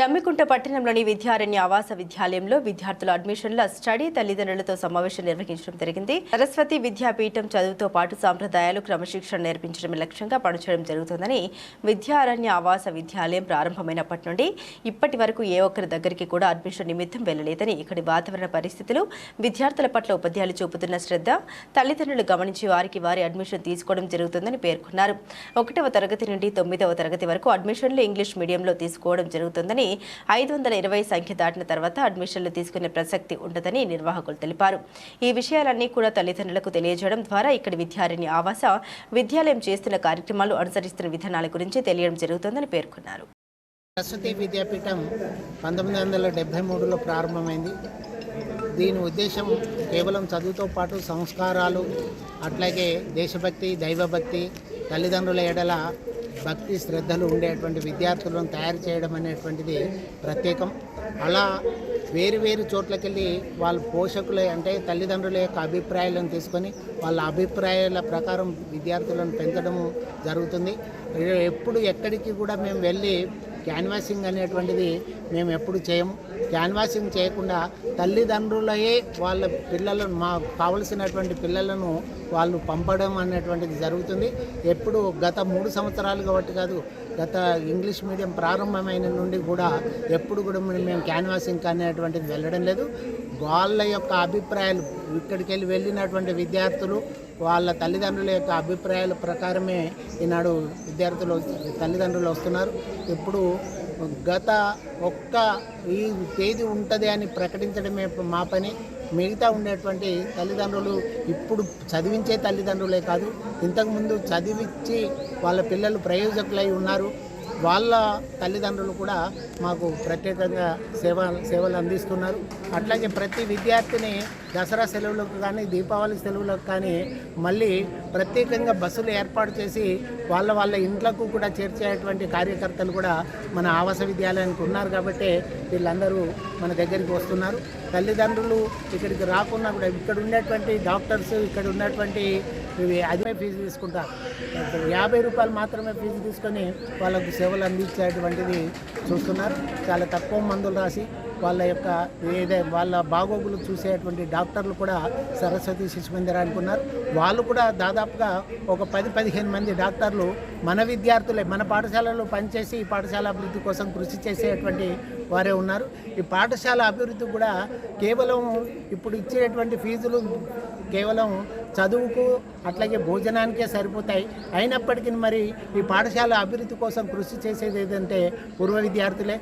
జమ్మికుంట పట్టణంలోని విద్యారణ్య ఆవాస విద్యాలయంలో విద్యార్థుల అడ్మిషన్ల స్టడీ తల్లిదండ్రులతో సమావేశం నిర్వహించడం జరిగింది. సరస్వతి విద్యాపీఠం చదువుతో పాటు సాంప్రదాయాలు క్రమశిక్షణ నేర్పించడం లక్ష్యంగా పనిచేయడం జరుగుతుందని విద్యారణ్య ఆవాస విద్యాలయం ప్రారంభమైనప్పటి నుండి ఇప్పటి వరకు ఏ ఒక్కరి దగ్గరికి కూడా అడ్మిషన్ నిమిత్తం వెళ్ళలేదని ఇక్కడి వాతావరణ పరిస్థితులు విద్యార్థుల పట్ల ఉపాధ్యాయులు చూపుతున్న శ్రద్ధ తల్లిదండ్రులు గమనించి వారికి వారి అడ్మిషన్ తీసుకోవడం జరుగుతుందని పేర్కొన్నారు. ఒకటవ తరగతి నుండి తొమ్మిదవ తరగతి వరకు అడ్మిషన్లు ఇంగ్లీష్ మీడియంలో తీసుకోవడం జరుగుతుందని ఐదు వందల ఇరవై సంఖ్య దాటిన తర్వాత అడ్మిషన్లు తీసుకునే ప్రసక్తి ఉండదని నిర్వాహకులు తెలిపారు. ఈ విషయాలన్నీ కూడా తల్లిదండ్రులకు తెలియజేయడం ద్వారా ఇక్కడి విద్యార్థిని ఆవాస విద్యాలయం చేస్తున్న కార్యక్రమాలు అనుసరిస్తున్న విధానాల గురించి తెలియడం జరుగుతుందని పేర్కొన్నారు. సరస్వతి విద్యాపీఠం పంతొమ్మిది వందల డెబ్భై మూడులో ప్రారంభమైంది. దీని ఉద్దేశం కేవలం చదువుతో పాటు సంస్కారాలు అట్లాగే దేశభక్తి దైవభక్తి తల్లిదండ్రుల ఎడల భక్తి శ్రద్ధలు ఉండేటువంటి విద్యార్థులను తయారు చేయడం అనేటువంటిది ప్రత్యేకం. అలా వేరు వేరు చోట్లకెళ్ళి వాళ్ళ పోషకులు అంటే తల్లిదండ్రుల యొక్క అభిప్రాయాలను తీసుకొని వాళ్ళ అభిప్రాయాల ప్రకారం విద్యార్థులను పెంచడం జరుగుతుంది. ఎప్పుడు ఎక్కడికి కూడా మేము వెళ్ళి క్యాన్వాసింగ్ అనేటువంటిది మేము ఎప్పుడు చేయము క్యాన్వాసింగ్ చేయకుండా తల్లిదండ్రులయే వాళ్ళ పిల్లలను మా కావలసినటువంటి పిల్లలను వాళ్ళు పంపడం అనేటువంటిది జరుగుతుంది. ఎప్పుడు గత మూడు సంవత్సరాలు కాబట్టి కాదు గత ఇంగ్లీష్ మీడియం ప్రారంభమైన నుండి కూడా ఎప్పుడు కూడా మేము మేము క్యాన్వాసింగ్ అనేటువంటిది వెళ్ళడం లేదు. వాళ్ళ యొక్క అభిప్రాయాలు ఇక్కడికి వెళ్ళి వెళ్ళినటువంటి విద్యార్థులు వాళ్ళ తల్లిదండ్రుల యొక్క అభిప్రాయాల ప్రకారమే ఈనాడు విద్యార్థులు తల్లిదండ్రులు వస్తున్నారు. ఇప్పుడు గత ఒక్క ఈ తేదీ ఉంటుంది అని ప్రకటించడమే మా పని. మిగతా ఉండేటువంటి తల్లిదండ్రులు ఇప్పుడు చదివించే తల్లిదండ్రులే కాదు ఇంతకుముందు చదివించి వాళ్ళ పిల్లలు ప్రయోజకులై ఉన్నారు. వాళ్ళ తల్లిదండ్రులు కూడా మాకు ప్రత్యేకంగా సేవ సేవలు అందిస్తున్నారు. అట్లాగే ప్రతి విద్యార్థిని దసరా సెలవులకు కానీ దీపావళి సెలవులకు కానీ మళ్ళీ ప్రత్యేకంగా బస్సులు ఏర్పాటు చేసి వాళ్ళ వాళ్ళ ఇంట్లకు కూడా చేర్చేటువంటి కార్యకర్తలు కూడా మన ఆవాస విద్యాలయానికి ఉన్నారు కాబట్టి వీళ్ళందరూ మన దగ్గరికి వస్తున్నారు. తల్లిదండ్రులు ఇక్కడికి రాకున్నా కూడా ఇక్కడ ఉండేటువంటి డాక్టర్స్ ఇక్కడ ఉన్నటువంటి ఇవి అదే ఫీజు తీసుకుంటారు. యాభై రూపాయలు మాత్రమే ఫీజు తీసుకొని వాళ్ళకు సేవలు అందించేటువంటిది చూస్తున్నారు. చాలా తక్కువ మందులు రాసి వాళ్ళ యొక్క ఏదే వాళ్ళ బాగోగులు చూసేటువంటి డాక్టర్లు కూడా సరస్వతి శిశు మందిరానికి ఉన్నారు వాళ్ళు కూడా దాదాపుగా ఒక పది పదిహేను మంది డాక్టర్లు మన విద్యార్థులే మన పాఠశాలలో పనిచేసి ఈ పాఠశాల అభివృద్ధి కోసం కృషి చేసేటువంటి వారే ఉన్నారు. ఈ పాఠశాల అభివృద్ధి కూడా కేవలం ఇప్పుడు ఇచ్చేటువంటి ఫీజులు కేవలం చదువుకు అట్లాగే భోజనానికే సరిపోతాయి. అయినప్పటికీ మరి ఈ పాఠశాల అభివృద్ధి కోసం కృషి చేసేది ఏదంటే పూర్వ విద్యార్థులే.